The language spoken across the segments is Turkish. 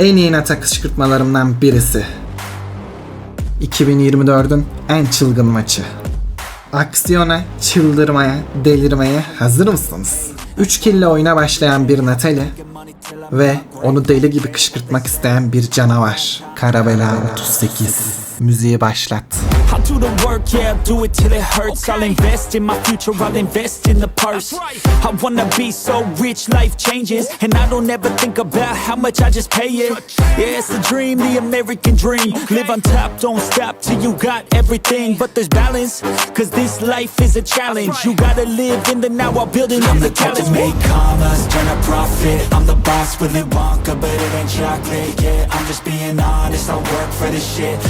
En iyi nata kışkırtmalarımdan birisi. 2024'ün en çılgın maçı. Aksiyona, çıldırmaya, delirmeye hazır mısınız? 3 kille oyuna başlayan bir Natali ve onu deli gibi kışkırtmak isteyen bir canavar. Karabela 38. Müziği başlat. Do the work, yeah, I'll do it till it hurts. I'll invest in my future, I'll invest in the purse. I wanna be so rich, life changes. And I don't ever think about how much I just pay it. Yeah, it's the dream, the American dream. Live on top, don't stop till you got everything. But there's balance, cause this life is a challenge. You gotta live in the now while building up the challenge. make commas, turn a profit.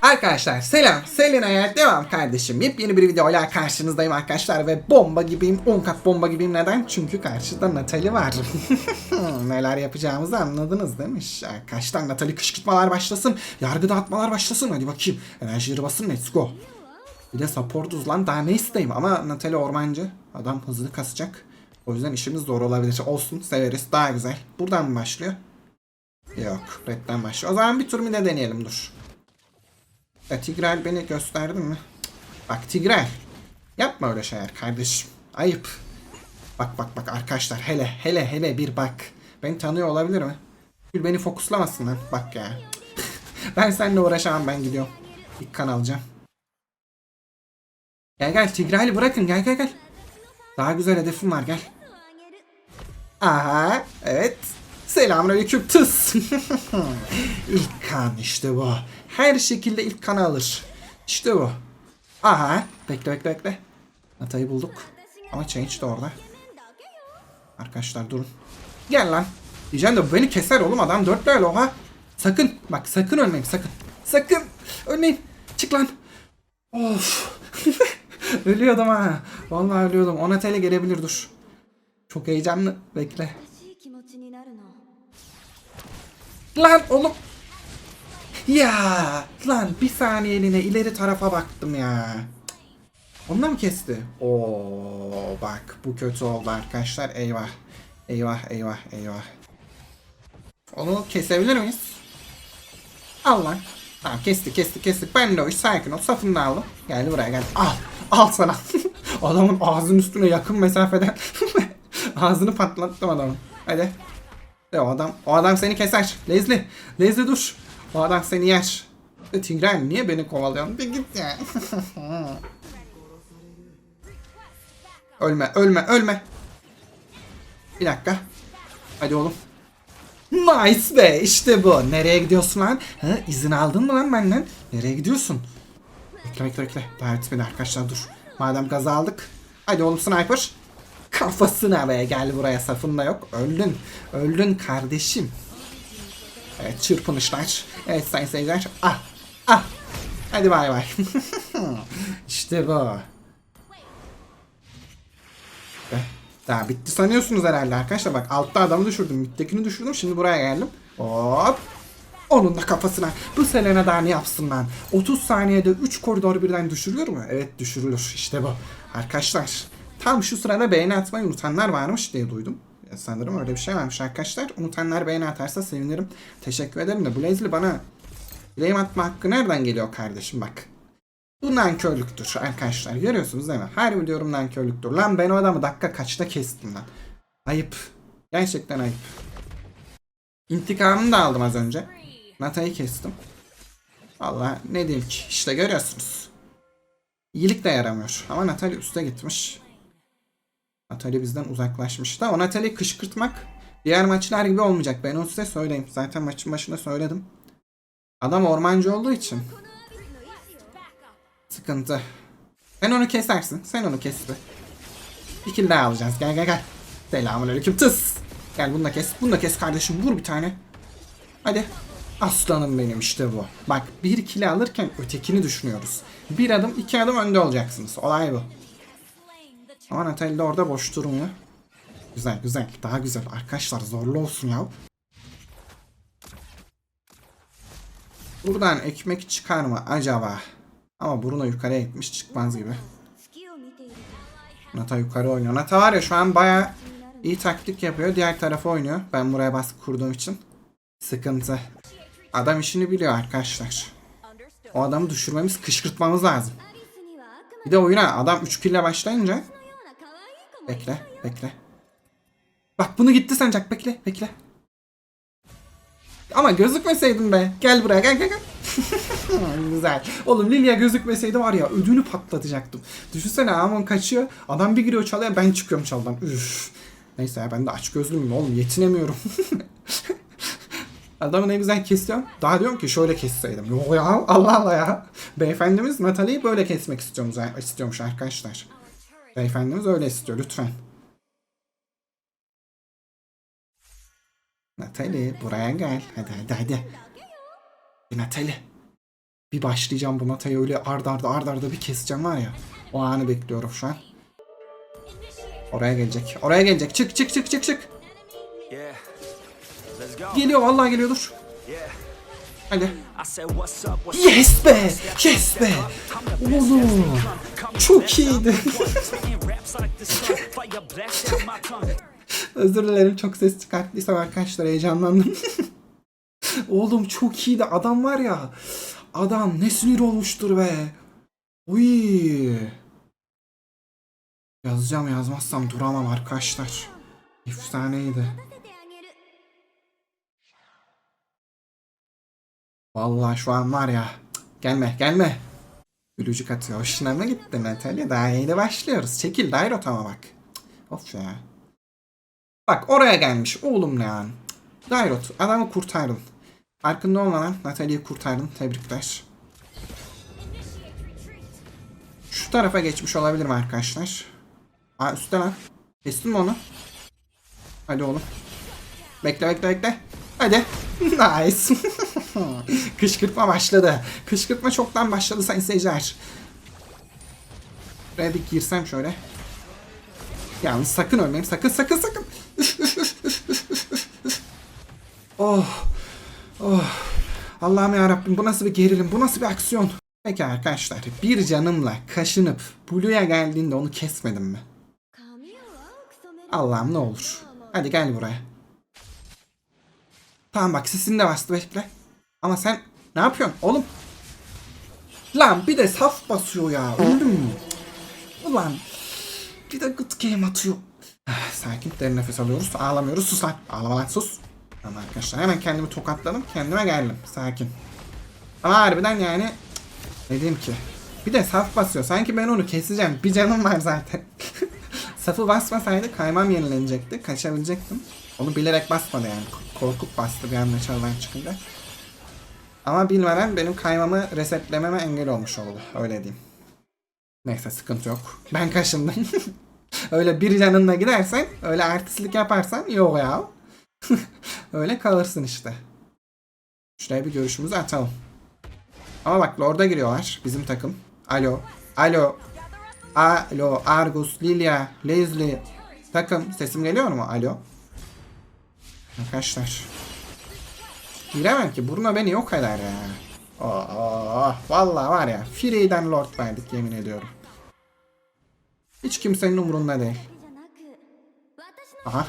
Arkadaşlar selam. Selina'ya devam kardeşim. Yepyeni bir videoyla karşınızdayım arkadaşlar ve bomba gibiyim. 10 kat bomba gibiyim. Neden? Çünkü karşıda Natali var. Neler yapacağımızı anladınız değil mi? Arkadaşlar Natali kışkırtmalar başlasın. Yargı dağıtmalar başlasın. Hadi bakayım. Enerjileri basın. Let's go. Bir de supportuz lan daha ne isteyeyim ama Natali ormancı. Adam hızlı kasacak. O yüzden işimiz zor olabilir. Olsun severiz daha güzel. Buradan mı başlıyor? Yok redden başlıyor. O zaman bir tur bir de deneyelim dur. Ya Tigreal beni gösterdin mi? Bak Tigreal. Yapma öyle şeyler kardeşim. Ayıp. Bak bak bak arkadaşlar hele hele hele bir bak. Beni tanıyor olabilir mi? Gül beni fokuslamasın lan. Bak ya. ben seninle uğraşamam ben gidiyorum. İlk kan alacağım. Gel gel Tigreal'i bırakın gel gel gel. Daha güzel hedefim var gel. Aha evet. Selamünaleyküm tıs. ilk kan işte bu. Her şekilde ilk kanı alır. İşte bu. Aha. Bekle bekle bekle. Natayı bulduk. Ama change de orada. Arkadaşlar durun. Gel lan. Diyeceğim de beni keser oğlum adam dört level oha. Sakın. Bak sakın ölmeyin sakın. Sakın. Ölmeyin. Çık lan. Of. ölüyordum ha. Vallahi ölüyordum. Ona tele gelebilir dur. Çok heyecanlı. Bekle. Lan oğlum. Ya lan bir saniyeliğine ileri tarafa baktım ya. Onunla mı kesti? Oo bak bu kötü oldu arkadaşlar. Eyvah. Eyvah eyvah eyvah. Onu kesebilir miyiz? Al lan. Tamam kesti kesti kesti. Ben de o iş sakin ol. Safını aldım. Geldi buraya geldi. Al. Al sana. Adamın ağzının üstüne yakın mesafeden ağzını patlattım adamın. Hadi. De o adam, o adam seni keser. Leslie, Leslie dur. O adam seni yer. E, Tigray niye beni kovalıyorsun? Bir git ya. ölme, ölme, ölme. Bir dakika. Hadi oğlum. Nice be işte bu. Nereye gidiyorsun lan? Ha, izin aldın mı lan benden? Nereye gidiyorsun? Bekle bekle bekle. Daha bitmedi arkadaşlar dur. Madem gazı aldık. Hadi oğlum sniper. Kafasına be gel buraya safında yok. Öldün. Öldün kardeşim. Evet çırpınışlar. Evet sayın seyirciler. Ah. Ah. Hadi bay bay. işte bu. Eh, Daha bitti sanıyorsunuz herhalde arkadaşlar. Bak altta adamı düşürdüm. Mittekini düşürdüm. Şimdi buraya geldim. Hop. Onun da kafasına. Bu Selena daha ne yapsın lan? 30 saniyede 3 koridor birden düşürülür mü? Evet düşürülür. İşte bu. Arkadaşlar tam şu sırada beğeni atmayı unutanlar varmış diye duydum. Sanırım öyle bir şey varmış arkadaşlar. Unutanlar beğeni atarsa sevinirim. Teşekkür ederim de Leslie bana blame atma hakkı nereden geliyor kardeşim bak. Bu nankörlüktür arkadaşlar. Görüyorsunuz değil mi? Her videom nankörlüktür. Lan ben o adamı dakika kaçta kestim lan. Ayıp. Gerçekten ayıp. İntikamını da aldım az önce. Nata'yı kestim. Vallahi ne diyeyim ki. İşte görüyorsunuz. İyilik de yaramıyor. Ama Natalie üste gitmiş. Natalie bizden uzaklaşmış da. O Natalie'yi kışkırtmak diğer maçlar gibi olmayacak. Ben onu size söyleyeyim. Zaten maçın başında söyledim. Adam ormancı olduğu için. Sıkıntı. Sen onu kesersin. Sen onu kes be. Bir kill daha alacağız. Gel gel gel. Selamünaleyküm tıs. Gel bunu da kes. Bunu da kes kardeşim. Vur bir tane. Hadi. Aslanım benim işte bu. Bak bir kill alırken ötekini düşünüyoruz. Bir adım iki adım önde olacaksınız. Olay bu. Ama Natalia orada boş durmuyor. Güzel güzel. Daha güzel. Arkadaşlar zorlu olsun ya. Buradan ekmek çıkar mı acaba? Ama Bruno yukarıya gitmiş çıkmaz gibi. Nata yukarı oynuyor. Nata var ya şu an baya iyi taktik yapıyor. Diğer tarafa oynuyor. Ben buraya baskı kurduğum için. Sıkıntı. Adam işini biliyor arkadaşlar. O adamı düşürmemiz, kışkırtmamız lazım. Bir de oyuna adam 3 kille başlayınca bekle, bekle. Bak bunu gitti sancak bekle, bekle. Ama gözükmeseydin be. Gel buraya gel gel gel. Güzel. Oğlum Lilia gözükmeseydi var ya ödünü patlatacaktım. Düşünsene Amon kaçıyor. Adam bir giriyor çalıyor ben çıkıyorum çaldan. Üf. Neyse ya ben de aç gözlüyüm oğlum yetinemiyorum. Adamı ne güzel kesiyorum. Daha diyorum ki şöyle kesseydim. Yok ya Allah Allah ya. Beyefendimiz Natalie'yi böyle kesmek istiyormuş, istiyormuş arkadaşlar. Beyefendimiz öyle istiyor lütfen. Natalie buraya gel. Hadi hadi hadi. Natalie. Bir başlayacağım bu Natalia'yı öyle arda arda arda arda bir keseceğim var ya. O anı bekliyorum şu an. Oraya gelecek. Oraya gelecek. Çık çık çık çık çık. Geliyor vallahi geliyor dur. Hadi. Yes be! Yes be! Oğlum. Çok iyiydi. Özür dilerim çok ses çıkarttıysam arkadaşlar heyecanlandım. Oğlum çok iyiydi. Adam var ya. Adam ne sinir olmuştur be. Uy. Yazacağım yazmazsam duramam arkadaşlar. Efsaneydi. Vallahi şu an var ya. Gelme gelme. Gülücük atıyor. Hoşuna mı gitti Natalya? Daha yeni başlıyoruz. Çekil Dairot ama bak. Of ya. Bak oraya gelmiş oğlum lan. Cık, Dairot adamı kurtardın. Farkında olmadan Natalya'yı kurtardın. Tebrikler. Şu tarafa geçmiş olabilir mi arkadaşlar? Aa üstte lan. Kestin onu? Hadi oğlum. Bekle bekle bekle. Hadi. Nice. Kışkırtma başladı. Kışkırtma çoktan başladı sayın seyirciler. Buraya bir girsem şöyle. Yalnız sakın ölmeyeyim. Sakın sakın sakın. Üf, üf. Oh. Oh. Allah'ım ya Rabbim bu nasıl bir gerilim? Bu nasıl bir aksiyon? Peki arkadaşlar bir canımla kaşınıp Blue'ya geldiğinde onu kesmedim mi? Allah'ım ne olur. Hadi gel buraya. Tamam bak sesini de bastı bekle. Ama sen ne yapıyorsun oğlum? Lan bir de saf basıyor ya. Öldüm mü? Ulan bir de good game atıyor. Ah, Sakin derin nefes alıyoruz. Ağlamıyoruz. Sus lan. Ağlama lan sus. Tamam arkadaşlar hemen kendimi tokatladım. Kendime geldim. Sakin. Ama harbiden yani diyeyim ki? Bir de saf basıyor. Sanki ben onu keseceğim. Bir canım var zaten. Safı basmasaydı kaymam yenilenecekti. Kaçabilecektim. Onu bilerek basmadı yani. Korkup bastı bir anda çaldan çıkınca. Ama bilmeden benim kaymamı resetlememe engel olmuş oldu. Öyle diyeyim. Neyse sıkıntı yok. Ben kaşındım. öyle bir canınla gidersen, öyle artistlik yaparsan yok ya. öyle kalırsın işte. Şuraya bir görüşümüzü atalım. Ama bak Lord'a giriyorlar bizim takım. Alo. Alo. Alo. Argus, Lilia, Leslie. Takım. Sesim geliyor mu? Alo. Arkadaşlar. Giremem ki. Buruna beni yok eder ya. Oh, oh, Valla var ya. Free'den Lord verdik yemin ediyorum. Hiç kimsenin umurunda değil. Aha.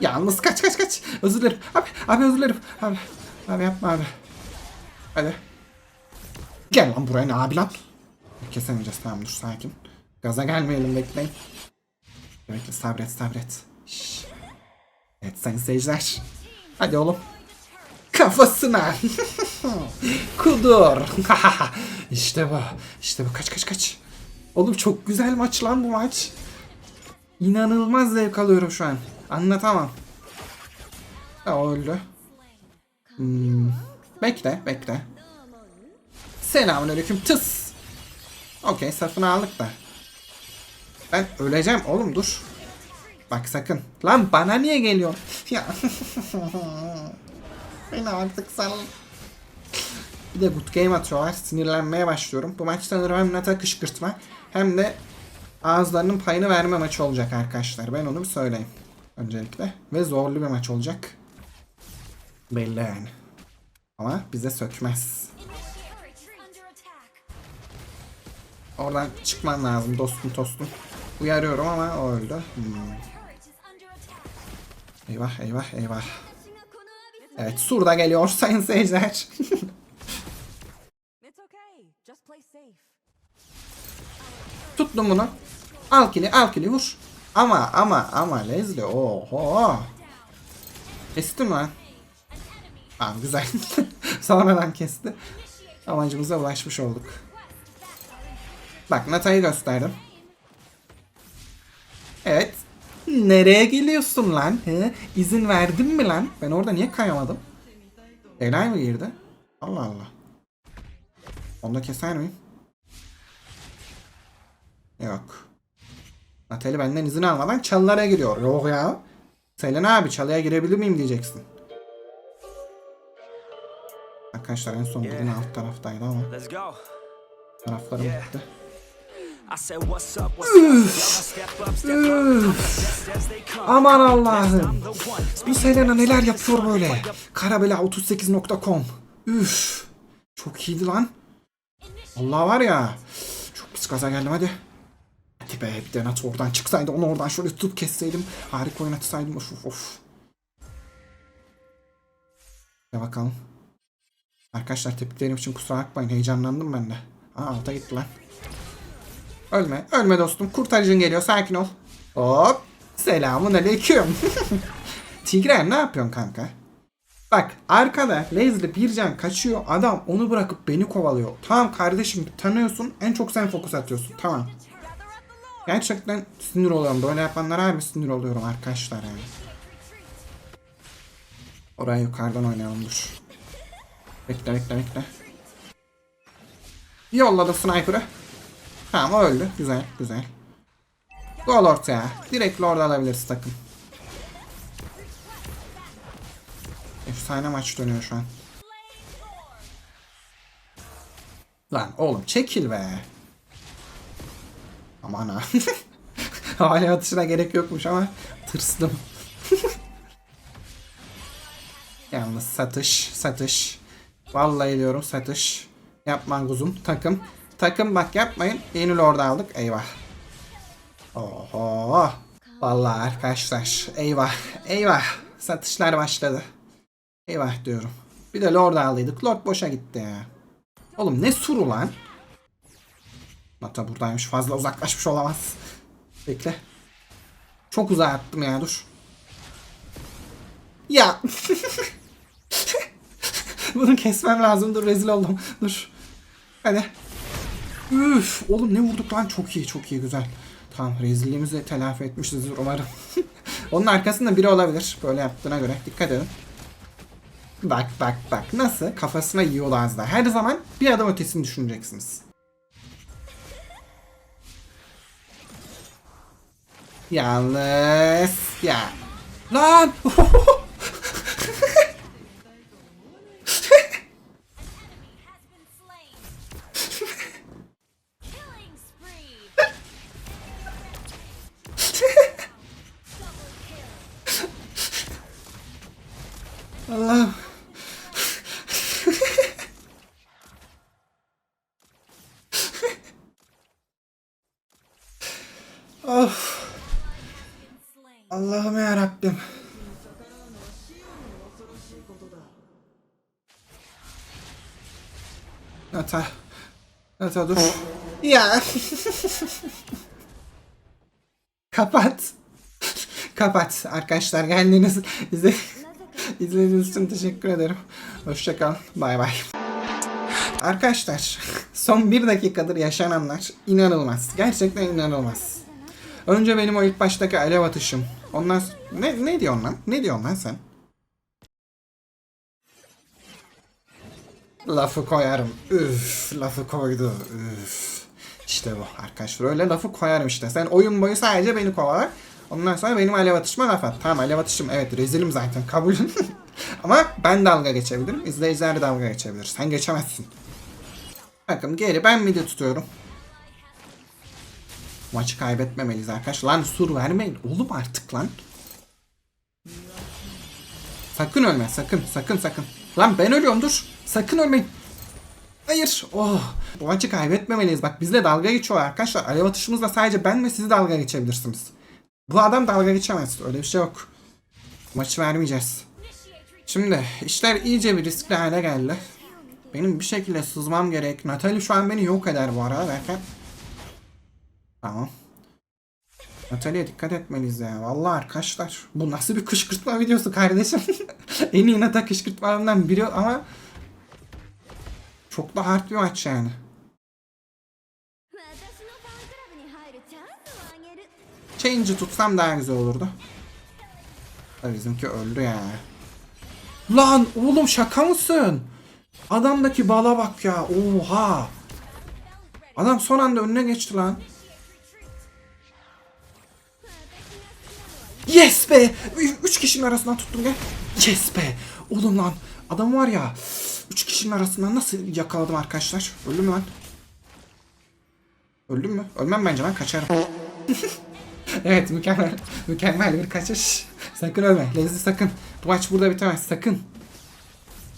Yalnız kaç kaç kaç. Özür dilerim. Abi, abi özür dilerim. Abi, abi yapma abi. Hadi. Gel lan buraya ne abi lan. Kesemeyeceğiz tamam dur sakin. Gaza gelmeyelim bekleyin. Bekle sabret sabret. Şşş. Evet sayın seyirciler. Hadi oğlum. Kafasına. Kudur. işte bu. İşte bu. Kaç kaç kaç. Oğlum çok güzel maç lan bu maç. İnanılmaz zevk alıyorum şu an. Anlatamam. O öldü. Hmm. Bekle, bekle. Selamünaleyküm tıs. Okey safını aldık da. Ben öleceğim oğlum dur. Bak sakın. Lan bana niye geliyor? Ya. Beni artık sal. Bir de good game atıyorlar. Sinirlenmeye başlıyorum. Bu maç sanırım hem Nata kışkırtma hem de ağızlarının payını verme maçı olacak arkadaşlar. Ben onu bir söyleyeyim. Öncelikle. Ve zorlu bir maç olacak. Belli yani. Ama bize sökmez. Oradan çıkman lazım dostum tostum. Uyarıyorum ama o öldü. Hmm. Eyvah eyvah eyvah. Evet sur da geliyor sayın seyirciler. Tuttum bunu. Al kili al kili vur. Ama ama ama Leslie oho. Kesti mi lan? Tamam güzel. Sonradan kesti. Amacımıza ulaşmış olduk. Bak Nata'yı gösterdim. Evet. Nereye geliyorsun lan? He? İzin verdin mi lan? Ben orada niye kayamadım? Elay mı girdi? Allah Allah. Onu da keser miyim? Yok. Natali benden izin almadan çalılara giriyor. Yok ya. Selena abi çalıya girebilir miyim diyeceksin. Arkadaşlar en son bugün alt taraftaydı ama taraflarım Yeah. gitti. Aman Allah'ım. Bu Selena neler yapıyor böyle? Karabela38.com Üf. Çok iyiydi lan. Allah var ya. Çok pis gaza geldim hadi. Hadi be bir de Nat oradan çıksaydı onu oradan şöyle tutup kesseydim. Harika oynatsaydım of of of. Ya bakalım. Arkadaşlar tepkilerim için kusura bakmayın heyecanlandım ben de. Aa alta gitti lan. Ölme. Ölme dostum. Kurtarıcın geliyor. Sakin ol. Hop. Selamun aleyküm. Tigren ne yapıyorsun kanka? Bak arkada Leslie bir can kaçıyor. Adam onu bırakıp beni kovalıyor. Tamam kardeşim tanıyorsun. En çok sen fokus atıyorsun. Tamam. Gerçekten sinir oluyorum. Böyle yapanlara harbi sinir oluyorum arkadaşlar yani. Oraya yukarıdan oynayalım dur. Bekle bekle bekle. Yolladım sniper'ı. Tamam o öldü. Güzel güzel. Gol ortaya. Direkt Lord alabiliriz takım. Efsane maç dönüyor şu an. Lan oğlum çekil be. Aman ha. Hala atışına gerek yokmuş ama tırstım. Yalnız satış, satış. Vallahi diyorum satış. Yapma kuzum. Takım. Takım bak yapmayın. Yeni Lord aldık. Eyvah. Oho. Vallahi arkadaşlar. Eyvah. Eyvah. Satışlar başladı. Eyvah diyorum. Bir de Lord aldıydık. Lord boşa gitti ya. Oğlum ne suru lan? Nata buradaymış. Fazla uzaklaşmış olamaz. Bekle. Çok uzağa attım ya dur. Ya. Bunu kesmem lazım. Dur rezil oldum. Dur. Hadi. Üf, oğlum ne vurduk lan? Çok iyi, çok iyi, güzel. Tamam, rezilliğimizi telafi etmişizdir umarım. Onun arkasında biri olabilir. Böyle yaptığına göre. Dikkat edin. Bak bak bak. Nasıl? Kafasına yiyor az daha. Her zaman bir adım ötesini düşüneceksiniz. Yalnız. Ya. Lan! of. Allah'ım ya Rabbim. Nata. Nata dur. Ya. Kapat. Kapat. Arkadaşlar geldiğiniz izle izlediğiniz için teşekkür ederim. Hoşçakal. Bay bay. Arkadaşlar son bir dakikadır yaşananlar inanılmaz. Gerçekten inanılmaz. Önce benim o ilk baştaki alev atışım. Ondan ne, ne diyorsun lan? Ne diyorsun lan sen? Lafı koyarım. Üf, lafı koydu. Üf. İşte bu arkadaşlar. Öyle lafı koyarım işte. Sen oyun boyu sadece beni kovalar. Ondan sonra benim alev atışıma laf at. Tamam alev atışım evet rezilim zaten kabul. Ama ben dalga geçebilirim. İzleyiciler dalga geçebilir. Sen geçemezsin. Bakın geri ben midi tutuyorum. Maçı kaybetmemeliyiz arkadaşlar. Lan sur vermeyin. Oğlum artık lan. Sakın ölme. Sakın. Sakın sakın. Lan ben ölüyorum dur. Sakın ölmeyin. Hayır. Oh. Bu maçı kaybetmemeliyiz. Bak bizle dalga geçiyor arkadaşlar. Alev atışımızla sadece ben ve siz dalga geçebilirsiniz. Bu adam dalga geçemez. Öyle bir şey yok. Maçı vermeyeceğiz. Şimdi işler iyice bir riskli hale geldi. Benim bir şekilde sızmam gerek. Natalie şu an beni yok eder bu arada derken. Tamam. Natalya dikkat etmeliyiz ya. Vallahi arkadaşlar bu nasıl bir kışkırtma videosu kardeşim. en iyi nata kışkırtmalarından biri ama çok da hard bir maç yani. Change'i tutsam daha güzel olurdu. Da bizimki öldü ya. Lan oğlum şaka mısın? Adamdaki bala bak ya. Oha. Adam son anda önüne geçti lan. Yes be! Üç kişinin arasından tuttum gel. Yes be! Oğlum lan adam var ya. Üç kişinin arasından nasıl yakaladım arkadaşlar? Öldüm lan? Öldüm mü? Ölmem bence ben kaçarım. evet mükemmel. Mükemmel bir kaçış. Sakın ölme. Lezzi sakın. Bu maç burada bitemez. Sakın.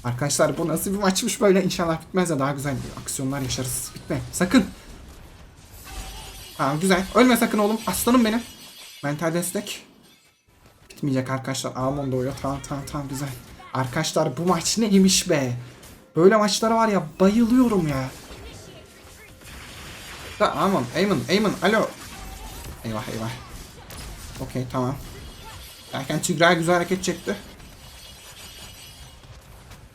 Arkadaşlar bu nasıl bir maçmış böyle. İnşallah bitmez de daha güzel aksiyonlar yaşarız. Bitme. Sakın. Tamam güzel. Ölme sakın oğlum. Aslanım benim. Mental destek. Bitmeyecek arkadaşlar. Almond doğuyor. Tamam tamam tamam güzel. Arkadaşlar bu maç neymiş be. Böyle maçlara var ya bayılıyorum ya. Tamam Eamon Eamon alo. Eyvah eyvah. Okey tamam. Derken Tigray güzel hareket çekti.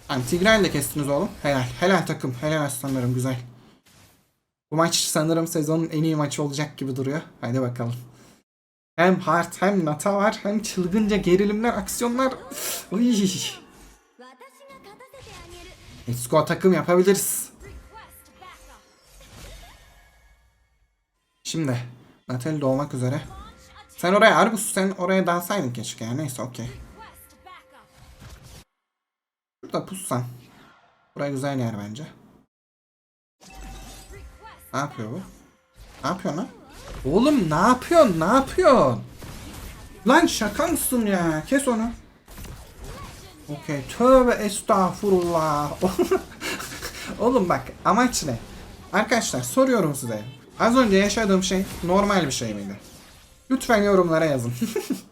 Tamam Tigray'ı da kestiniz oğlum. Helal. Helal takım. Helal aslanlarım güzel. Bu maç sanırım sezonun en iyi maçı olacak gibi duruyor. Hadi bakalım. Hem hard hem meta var hem çılgınca gerilimler, aksiyonlar. Uy. Esko takım yapabiliriz. Şimdi Natal doğmak üzere. Sen oraya Argus sen oraya dalsaydın keşke ya. Neyse okey. Şurada pussan. Buraya güzel yer bence. Ne yapıyor bu? Ne yapıyor lan? Oğlum ne yapıyorsun? Ne yapıyorsun? Lan şaka mısın ya? Kes onu. Okey. Tövbe estağfurullah. Oğlum bak amaç ne? Arkadaşlar soruyorum size. Az önce yaşadığım şey normal bir şey miydi? Lütfen yorumlara yazın.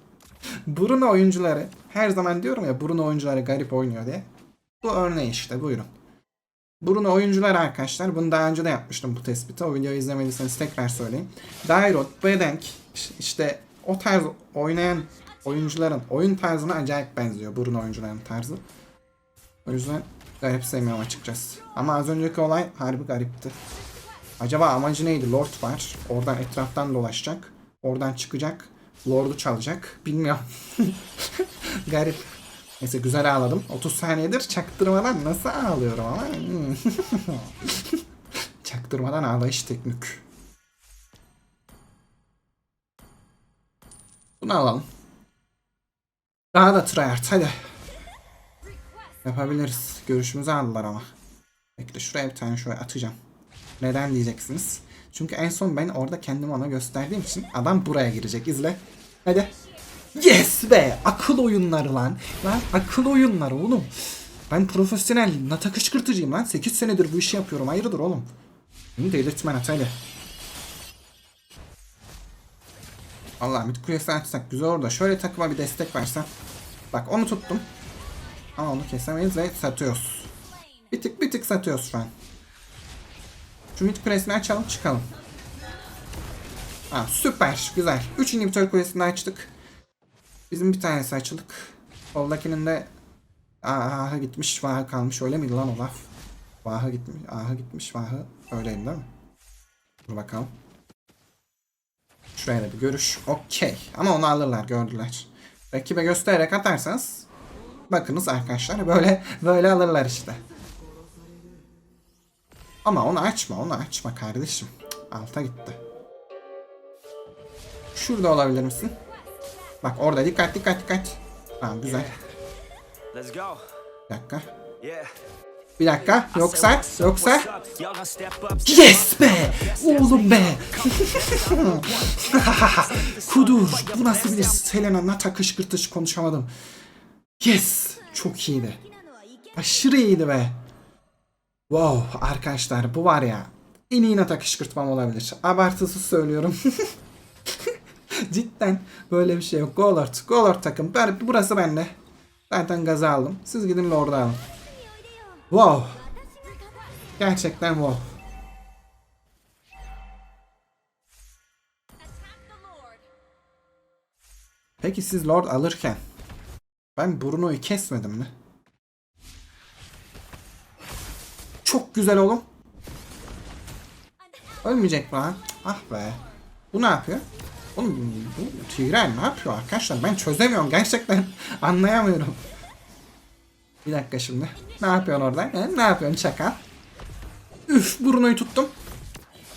Bruno oyuncuları her zaman diyorum ya Bruno oyuncuları garip oynuyor diye. Bu örneği işte buyurun. Bruno oyuncuları arkadaşlar bunu daha önce de yapmıştım bu tespiti. O videoyu izlemediyseniz tekrar söyleyeyim. Dairot, Bedenk işte o tarz oynayan oyuncuların oyun tarzına acayip benziyor Bruno oyuncuların tarzı. O yüzden garip sevmiyorum açıkçası. Ama az önceki olay harbi garipti. Acaba amacı neydi? Lord var. Oradan etraftan dolaşacak. Oradan çıkacak. Lord'u çalacak. Bilmiyorum. Garip. Neyse güzel ağladım. 30 saniyedir çaktırmadan nasıl ağlıyorum ama. Hmm. çaktırmadan ağlayış teknik. Bunu alalım. Daha da tryhard hadi. Yapabiliriz. Görüşümüzü aldılar ama. Bekle şuraya bir tane şöyle atacağım. Neden diyeceksiniz? Çünkü en son ben orada kendimi ona gösterdiğim için adam buraya girecek. İzle. Hadi. Yes be! Akıl oyunları lan. Lan akıl oyunları oğlum. Ben profesyonel nata kışkırtıcıyım lan. 8 senedir bu işi yapıyorum. Hayırdır oğlum? Beni delirtme Natayla. Allah mid kulesi açsak güzel olur da şöyle takıma bir destek versen. Bak onu tuttum. Ama onu kesemeyiz ve satıyoruz. Bir tık bir tık satıyoruz şu an. Şu mid kulesini açalım çıkalım. Ha, süper güzel. 3 inhibitor kulesini açtık. Bizim bir tanesi açılık. Soldakinin de aha gitmiş vahı kalmış öyle miydi lan o? Vahı gitmiş aha gitmiş vahı öyleydi değil mi? Dur bakalım. Şuraya da bir görüş. Okey. Ama onu alırlar gördüler. Rakibe göstererek atarsanız bakınız arkadaşlar böyle böyle alırlar işte. Ama onu açma onu açma kardeşim. Alta gitti. Şurada olabilir misin? Bak orada dikkat dikkat dikkat. Tamam güzel. Let's go. Bir dakika. Bir dakika. Yoksa yoksa. Yes be! Oğlum be! Kudur! Bu nasıl bir Selena Nata kışkırtış konuşamadım. Yes! Çok iyiydi. Aşırı iyiydi be. Wow arkadaşlar bu var ya en iyi Nata kışkırtmam olabilir. Abartısız söylüyorum. Cidden böyle bir şey yok. Gol artık. Takım. Ben, burası bende. Zaten gaza aldım. Siz gidin Lord'a alın. Wow. Gerçekten wow. Peki siz Lord alırken ben Bruno'yu kesmedim mi? Çok güzel oğlum. Ölmeyecek mi lan? Ah be. Bu ne yapıyor? Oğlum bu Tigreal ne yapıyor arkadaşlar? Ben çözemiyorum gerçekten. Anlayamıyorum. Bir dakika şimdi. Ne yapıyorsun orada? He? Ne yapıyorsun çakal? Üf Bruno'yu tuttum.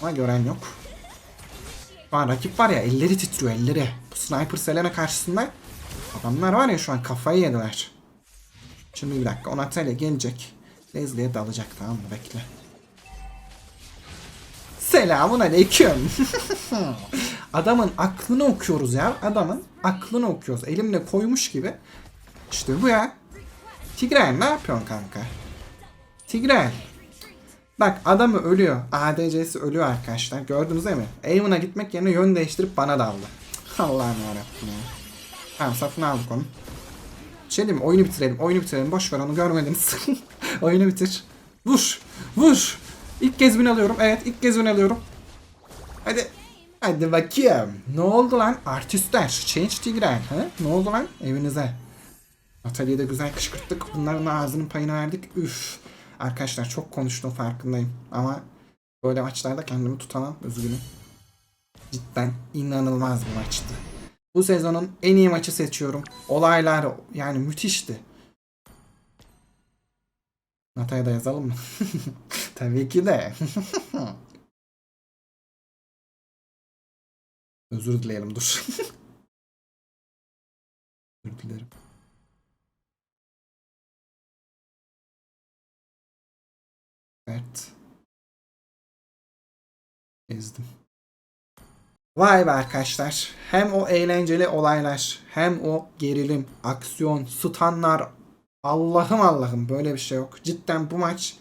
Ama gören yok. Şu an rakip var ya elleri titriyor elleri. Bu Sniper Selena karşısında adamlar var ya şu an kafayı yediler. Şimdi bir dakika Onatella gelecek. Leslie'ye dalacak tamam mı bekle. Selamun aleyküm. Adamın aklını okuyoruz ya. Adamın aklını okuyoruz. Elimle koymuş gibi. İşte bu ya. Tigreal ne yapıyorsun kanka? Tigreal. Bak adamı ölüyor. ADC'si ölüyor arkadaşlar. Gördünüz değil mi? Aim'ına gitmek yerine yön değiştirip bana daldı. Allah'ım yarabbim ya. Tamam safını aldık onu. Şey diyeyim? Oyunu bitirelim. Oyunu bitirelim. Boş ver onu görmediniz. oyunu bitir. Vur. Vur. İlk kez bin alıyorum. Evet ilk kez bin alıyorum. Hadi. Hadi bakayım. Ne oldu lan? Artistler. Change Tigreal. Ha? Ne oldu lan? Evinize. Atölyeyi de güzel kışkırttık. Bunların ağzının payını verdik. Üf. Arkadaşlar çok konuştum farkındayım. Ama böyle maçlarda kendimi tutamam. Üzgünüm. Cidden inanılmaz bir maçtı. Bu sezonun en iyi maçı seçiyorum. Olaylar yani müthişti. Nata'ya da yazalım mı? Tabii ki de. Özür dileyelim dur. Özür dilerim. Evet. Ezdim. Vay be arkadaşlar. Hem o eğlenceli olaylar, hem o gerilim, aksiyon, stunlar. Allah'ım Allah'ım böyle bir şey yok. Cidden bu maç